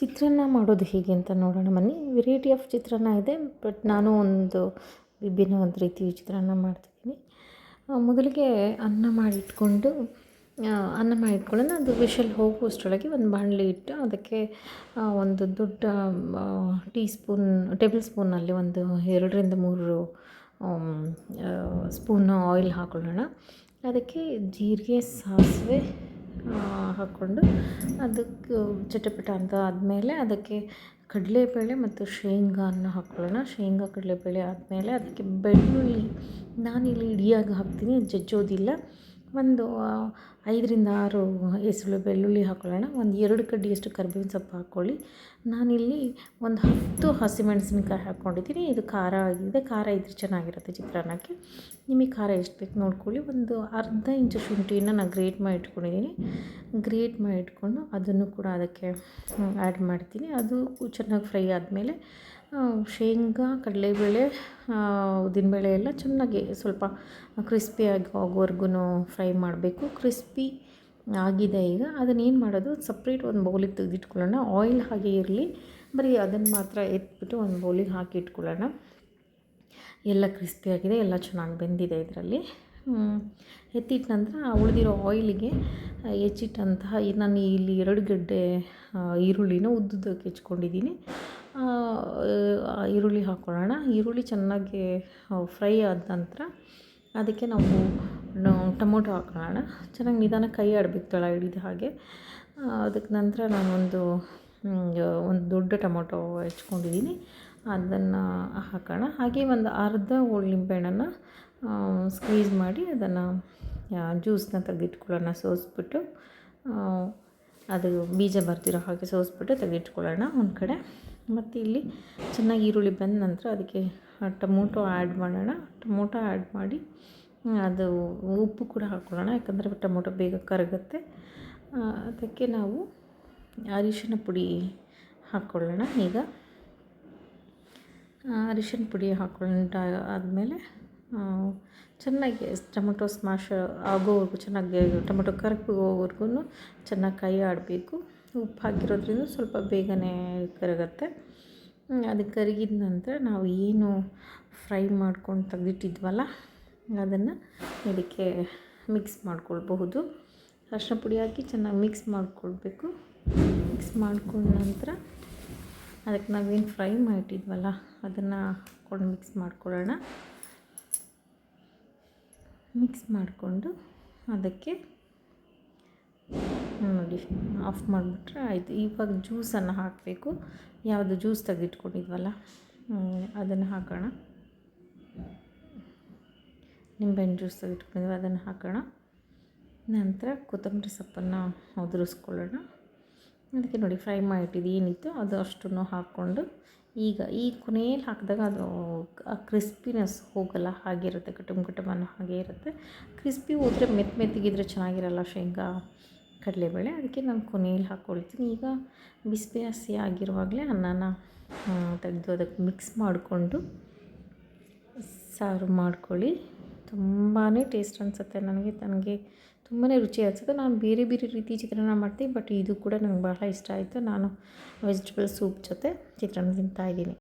ಚಿತ್ರಾನ್ನ ಮಾಡೋದು ಹೇಗೆ ಅಂತ ನೋಡೋಣ. ಬನ್ನಿ ವೆರೈಟಿ ಆಫ್ ಚಿತ್ರಾನ್ನ ಇದೆ ಬಟ್ ನಾನು ಒಂದು ವಿಭಿನ್ನವಾದ ರೀತಿ ಚಿತ್ರಾನ್ನ ಮಾಡ್ತಿದ್ದೀನಿ. ಮೊದಲಿಗೆ ಅನ್ನ ಮಾಡಿಟ್ಕೊಂಡು ಅನ್ನ ಮಾಡಿಟ್ಕೊಳ್ಳೋಣ. ಅದು ವಿಷಲ್ ಹೋಗುವಷ್ಟರೊಳಗೆ ಒಂದು ಬಾಣಲಿ ಇಟ್ಟು ಅದಕ್ಕೆ ಒಂದು ದೊಡ್ಡ ಟೀ ಸ್ಪೂನ್ ಟೇಬಲ್ ಸ್ಪೂನಲ್ಲಿ ಒಂದು ಎರಡರಿಂದ ಮೂರು ಸ್ಪೂನು ಆಯಿಲ್ ಹಾಕೊಳ್ಳೋಣ. ಅದಕ್ಕೆ ಜೀರಿಗೆ, ಸಾಸಿವೆ ಹಾಕ್ಕೊಂಡು ಅದಕ್ಕೆ ಚಟಪಟ ಅಂತ ಆದಮೇಲೆ ಅದಕ್ಕೆ ಕಡಲೆಬೇಳೆ ಮತ್ತು ಶೇಂಗಾನ ಹಾಕ್ಕೊಳ್ಳೋಣ ಶೇಂಗಾ, ಕಡಲೆಬೇಳೆ ಆದಮೇಲೆ ಅದಕ್ಕೆ ಬೆಳ್ಳುಳ್ಳಿ ನಾನಿಲ್ಲಿ ಇಡಿಯಾಗಿ ಹಾಕ್ತೀನಿ ಜಜ್ಜೋದಿಲ್ಲ. ಒಂದು ಐದರಿಂದ ಆರು ಎಸಳು ಬೆಳ್ಳುಳ್ಳಿ ಹಾಕ್ಕೊಳ್ಳೋಣ ಒಂದು ಎರಡು ಕಡ್ಡಿಯಷ್ಟು ಕರ್ಬೇವಿನ ಸೊಪ್ಪು ಹಾಕ್ಕೊಳ್ಳಿ ನಾನಿಲ್ಲಿ ಒಂದು ಹತ್ತು ಹಸಿಮೆಣಸಿನ್ಕಾಯಿ ಹಾಕ್ಕೊಂಡಿದ್ದೀನಿ ಇದು ಖಾರ ಆಗಿದೆ. ಖಾರ ಇದ್ರೆ ಚೆನ್ನಾಗಿರುತ್ತೆ ಚಿತ್ರಾನ್ನಕ್ಕೆ. ನಿಮಗೆ ಖಾರ ಎಷ್ಟು ಬೇಕು ನೋಡ್ಕೊಳ್ಳಿ. ಒಂದು ಅರ್ಧ ಇಂಚು ಶುಂಠಿಯನ್ನು ನಾನು ಗ್ರೇಟ್ ಮಾಡಿ ಇಟ್ಕೊಂಡಿದ್ದೀನಿ. ಗ್ರೇಟ್ ಮಾಡಿ ಇಟ್ಕೊಂಡು ಅದನ್ನು ಕೂಡ ಅದಕ್ಕೆ ಆ್ಯಡ್ ಮಾಡ್ತೀನಿ. ಅದು ಚೆನ್ನಾಗಿ ಫ್ರೈ ಆದಮೇಲೆ ಶೇಂಗಾ, ಕಡಲೆಬೇಳೆ ಉದ್ದಿನಬೇಳೆ ಎಲ್ಲ ಚೆನ್ನಾಗಿ ಸ್ವಲ್ಪ ಕ್ರಿಸ್ಪಿಯಾಗಿ ಆಗೋವರೆಗೂ ಫ್ರೈ ಮಾಡಬೇಕು. ಕ್ರಿಸ್ಪಿ ಆಗಿದೆ ಈಗ. ಅದನ್ನ ಏನು ಮಾಡೋದು? ಸಪ್ರೇಟ್ ಒಂದು ಬೌಲಿಗೆ ತೆಗೆದಿಟ್ಕೊಳ್ಳೋಣ. ಆಯಿಲ್ ಹಾಗೆ ಇರಲಿ. ಬರೀ ಅದನ್ನು ಮಾತ್ರ ಎತ್ಬಿಟ್ಟು ಒಂದು ಬೌಲಿಗೆ ಹಾಕಿ ಇಟ್ಕೊಳ್ಳೋಣ. ಎಲ್ಲ ಕ್ರಿಸ್ಪಿಯಾಗಿದೆ ಎಲ್ಲ ಚೆನ್ನಾಗಿ ಬೆಂದಿದೆ ಇದರಲ್ಲಿ. ಎತ್ತಿಟ್ಟ ನಂತರ ಉಳಿದಿರೋ ಆಯಿಲಿಗೆ ಹೆಚ್ಚಿಟ್ಟಂತಹ ನಾನು ಇಲ್ಲಿ ಎರಡು ಗಡ್ಡೆ ಈರುಳ್ಳಿನ ಉದ್ದುದ್ದಕ್ಕೆ ಹೆಚ್ಕೊಂಡಿದ್ದೀನಿ. ಈರುಳ್ಳಿ ಹಾಕ್ಕೊಳ್ಳೋಣ ಈರುಳ್ಳಿ ಚೆನ್ನಾಗಿ ಫ್ರೈ ಆದ ನಂತರ ಅದಕ್ಕೆ ನಾವು ಟೊಮೊಟೊ ಹಾಕ್ಕೊಳ್ಳೋಣ ಚೆನ್ನಾಗಿ ನಿಧಾನ ಕೈ ಆಡಬೇಕು ತಳ ಹಿಡಿದ ಹಾಗೆ. ಅದಕ್ಕೆ ನಂತರ ನಾನೊಂದು ಒಂದು ದೊಡ್ಡ ಟೊಮೊಟೊ ಹೆಚ್ಕೊಂಡಿದ್ದೀನಿ ಅದನ್ನು ಹಾಕೋಣ. ಹಾಗೆ ಒಂದು ಅರ್ಧ ಹೋಳು ಲಿಂಬೆಹಣ್ಣನ್ನು ಸ್ಕ್ವೀಸ್ ಮಾಡಿ ಅದನ್ನು ಜ್ಯೂಸನ್ನ ತೆಗೆದಿಟ್ಕೊಳ್ಳೋಣ, ಸೋಸಿಬಿಟ್ಟು. ಅದು ಬೀಜ ಬರ್ತಿರೋ ಹಾಗೆ ಸೋಸ್ಬಿಟ್ಟು ತೆಗೆದಿಟ್ಕೊಳ್ಳೋಣ ಒಂದು ಕಡೆ. ಮತ್ತು ಇಲ್ಲಿ ಚೆನ್ನಾಗಿ ಈರುಳ್ಳಿ ಬಂದ ನಂತರ ಅದಕ್ಕೆ ಟೊಮೊಟೊ ಆ್ಯಡ್ ಮಾಡೋಣ. ಟೊಮೊಟೊ ಆ್ಯಡ್ ಮಾಡಿ ಅದು ಉಪ್ಪು ಕೂಡ ಹಾಕ್ಕೊಳ್ಳೋಣ ಯಾಕಂದರೆ ಟೊಮೊಟೊ ಬೇಗ ಕರಗುತ್ತೆ. ಅದಕ್ಕೆ ನಾವು ಅರಿಶಿನ ಪುಡಿ ಹಾಕ್ಕೊಳ್ಳೋಣ ಈಗ. ಅರಿಶಿನ ಪುಡಿ ಹಾಕ್ಕೊಂಡು ಆದಮೇಲೆ ಚೆನ್ನಾಗಿ ಟೊಮೊಟೊ ಸ್ಮ್ಯಾಶ್ ಆಗೋವರೆಗೂ ಚೆನ್ನಾಗಿ ಟೊಮೊಟೊ ಕರಗೋವರೆಗೂ ಚೆನ್ನಾಗಿ ಕೈ ಆಡಬೇಕು. ಉಪ್ಪು ಹಾಕಿರೋದ್ರಿಂದ ಸ್ವಲ್ಪ ಬೇಗನೆ ಕರಗತ್ತೆ. ಅದು ಕರಗಿದ ನಂತರ ನಾವು ಏನು ಫ್ರೈ ಮಾಡ್ಕೊಂಡು ತೆಗೆದಿಟ್ಟಿದ್ವಲ್ಲ, ಅದನ್ನು ಇದಕ್ಕೆ ಮಿಕ್ಸ್ ಮಾಡ್ಕೊಳ್ಬಹುದು. ಅರಿಶಿನ ಪುಡಿ ಹಾಕಿ ಚೆನ್ನಾಗಿ ಮಿಕ್ಸ್ ಮಾಡ್ಕೊಳ್ಬೇಕು. ಮಿಕ್ಸ್ ಮಾಡ್ಕೊಂಡ ನಂತರ ಅದಕ್ಕೆ ನಾವೇನು ಫ್ರೈ ಮಾಡಿಟ್ಟಿದ್ವಲ್ಲ, ಅದನ್ನು ಹಾಕ್ಕೊಂಡು ಮಿಕ್ಸ್ ಮಾಡ್ಕೊಳ್ಳೋಣ. ಮಿಕ್ಸ್ ಮಾಡಿಕೊಂಡು ಅದಕ್ಕೆ ನೋಡಿ, ಆಫ್ ಮಾಡಿಬಿಟ್ರೆ ಆಯಿತು. ಇವಾಗ ಜ್ಯೂಸನ್ನು ಹಾಕಬೇಕು. ಯಾವುದು ಜ್ಯೂಸ್ ತೆಗೆದಿಟ್ಕೊಂಡಿದ್ವಲ್ಲ ಅದನ್ನು ಹಾಕೋಣ. ನಿಂಬೆಹಣ್ಣು ಜ್ಯೂಸ್ ತೆಗೆದಿಟ್ಕೊಂಡಿದ್ವಿ ಅದನ್ನು ಹಾಕೋಣ. ನಂತರ ಕೊತ್ತಂಬರಿ ಸೊಪ್ಪನ್ನು ಉದುರಿಸ್ಕೊಳ್ಳೋಣ. ಅದಕ್ಕೆ ನೋಡಿ, ಫ್ರೈ ಮಾಡಿಟ್ಟಿದ್ದು ಏನಿತ್ತು, ಅದು ಅಷ್ಟನ್ನು ಹಾಕ್ಕೊಂಡು ಈಗ ಈ ಕೊನೆಯಲ್ಲಿ ಹಾಕಿದಾಗ ಅದು ಕ್ರಿಸ್ಪಿನೆಸ್ ಹೋಗಲ್ಲ ಹಾಗಿರುತ್ತೆ ಕಟುಮ್ ಕಟುಮ್ ಅನ್ನೋ ಹಾಗೆ ಇರುತ್ತೆ. ಕ್ರಿಸ್ಪಿ ಹೋದರೆ ಮೆತ್ತ ಮೆತ್ತಗಿದ್ರೆ ಚೆನ್ನಾಗಿರಲ್ಲ ಶೇಂಗಾ, ಕಡಲೆಬೇಳೆ, ಅದಕ್ಕೆ ನಾನು ಕೊನೆಯಲ್ಲಿ ಹಾಕ್ಕೊಳ್ತೀನಿ. ಈಗ ಬಿಸಿ ಹಸಿ ಆಗಿರುವಾಗಲೇ ಅನ್ನನ ತೆಗೆದು ಅದಕ್ಕೆ ಮಿಕ್ಸ್ ಮಾಡಿಕೊಂಡು ಸಾರು ಮಾಡ್ಕೊಳ್ಳಿ. ತುಂಬಾ ಟೇಸ್ಟ್ ಅನಿಸುತ್ತೆ ನನಗೆ ನನಗೆ ತುಂಬಾ ರುಚಿ ಅನಿಸುತ್ತೆ. ನಾನು ಬೇರೆ ಬೇರೆ ರೀತಿ ಚಿತ್ರಾನ್ನ ಮಾಡ್ತೀನಿ, ಬಟ್ ಇದು ಕೂಡ ನನಗೆ ಬಹಳ ಇಷ್ಟ ಆಯಿತು. ನಾನು ವೆಜಿಟೇಬಲ್ ಸೂಪ್ ಜೊತೆ ಚಿತ್ರಾನ್ನ ತಿಂತಾಯಿದ್ದೀನಿ